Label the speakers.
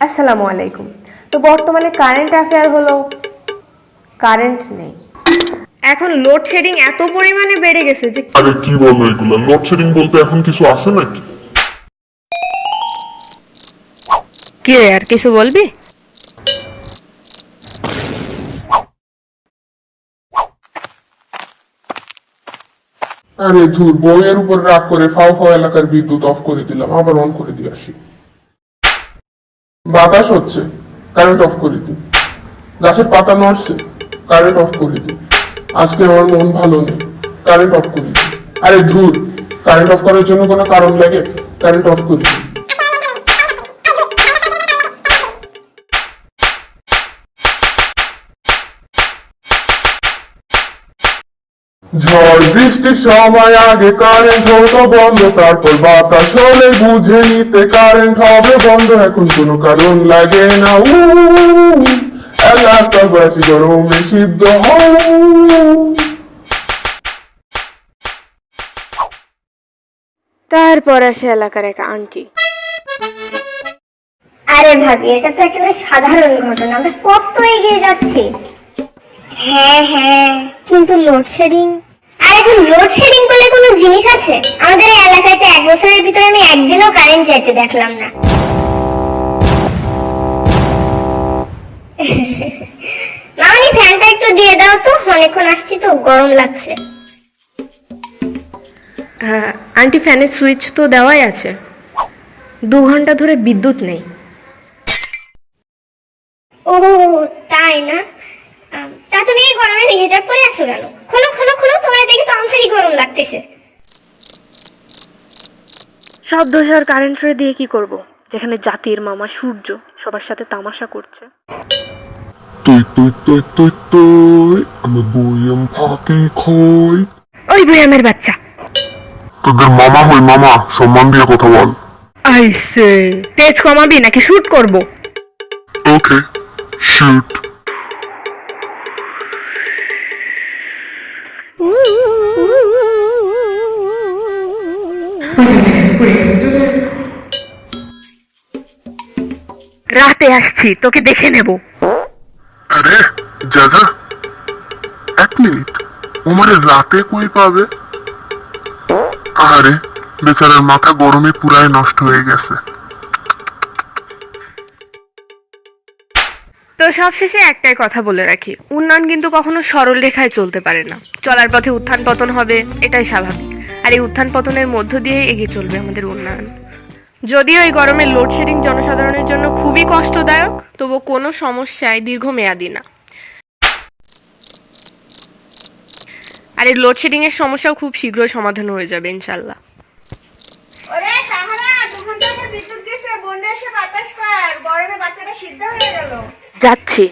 Speaker 1: আসসালামু আলাইকুম তো বর্তমানে কারেন্ট অ্যাফেয়ার হলো কারেন্ট নেই। এখন লোডশেডিং এত পরিমাণে বেড়ে গেছে যে
Speaker 2: আরে কি বলো এগুলো? লোডশেডিং বলতে এখন কিছু আছে নাকি?
Speaker 1: কি রে আর কিছু বলবি?
Speaker 3: আরে ধুর বইয়ের উপর রাগ করে ফাও ফাও এলাকার বিদ্যুৎ অফ করে দিলাম আবার অন করে দিয়ে আসি। বাতাস হচ্ছে কারেন্ট অফ করে দিই। গাছের পাতা নড়ছে কারেন্ট অফ করে দিই। আজকে আমার মন ভালো নেই কারেন্ট অফ করে দিই। আরে ধুর কারেন্ট অফ করার জন্য কোনো কারণ লাগে? কারেন্ট অফ করে দিই। ঝড় বৃষ্টির সময় আগে কারেন্ট হতো বন্ধ তারপর বাতাস হলে বুঝে নিতে কারেন্ট হবে বন্ধ। এখন কোনো কারণ লাগে না উ এলাকাবাসী গরমে সিদ্ধ
Speaker 1: তারপর আসে এলাকার এক আন্টি।
Speaker 4: আরে ভাবি এটা তো একেবারে সাধারণ ঘটনা। আমরা কত এগিয়ে যাচ্ছি? হ্যাঁ হ্যাঁ। কিন্তু লোডশেডিং আর এখন লোডশেডিং বলে কোনো জিনিস আছে? আমাদের এই এলাকায় তো এক বছরের ভিতরে আমি একদিনও কারেন্ট যাইতে দেখলাম না। মামনি ফ্যানটা একটু দিয়ে দাও তো অনেকক্ষণ আসছি তো গরম লাগছে।
Speaker 1: হ্যাঁ আন্টি ফ্যানের সুইচ তো দেওয়াই আছে। দু ঘণ্টা ধরে বিদ্যুৎ নেই।
Speaker 4: ও তাই না? তা তুমি এই গরমে হিজাব পরে আছো কেন? দেখে গরম লাগতেছে।
Speaker 1: সব দোষ আর কারেন্ট দিয়ে কি করব? যেখানে জাতির মামা সূর্য সবার সাথে তামাশা করছে।
Speaker 2: তুই তুই তুই তুই তুই আমি বইয়াম ফাঁকে খই।
Speaker 1: ওই বয়ামের বাচ্চা।
Speaker 2: তোদের মামা হই মামা সম্মান দিয়ে কথা বল।
Speaker 1: আইসে। তেজ কমাবি নাকি শুট করব?
Speaker 2: ওকে শুট
Speaker 1: রাতে আসছি তোকে দেখে নেব।
Speaker 2: আরে যা এক মিনিট। ওমারে রাতে কই পাবে? আরে বেচারার মাথা গরমে পুরাই নষ্ট হয়ে গেছে।
Speaker 1: তো সবশেষে একটাই কথা বলে রাখি উন্নয়ন কিন্তু কখনো সরল রেখায় চলতে পারে না। চলার পথে উত্থান পতন হবে এটাই স্বাভাবিক। আর এই উত্থান পতনের মধ্য দিয়ে এগিয়ে চলবে আমাদের উন্নয়ন। যদিও এই গরমে লোডশেডিং জনসাধারণের জন্য খুবই কষ্টদায়ক তবু কোনো সমস্যায় দীর্ঘমেয়াদী না। আর এই লোডশেডিং এর সমস্যাও খুব শীঘ্রই সমাধান হয়ে যাবে ইনশাল্লাহ
Speaker 5: ওরে সাহারা দু ঘণ্টা আগে বিদ্যুৎ গেছে বন্যা এসে বাতাস কর গরমে বাচ্চাটা সিদ্ধ হয়ে গেল।
Speaker 1: যাচ্ছি।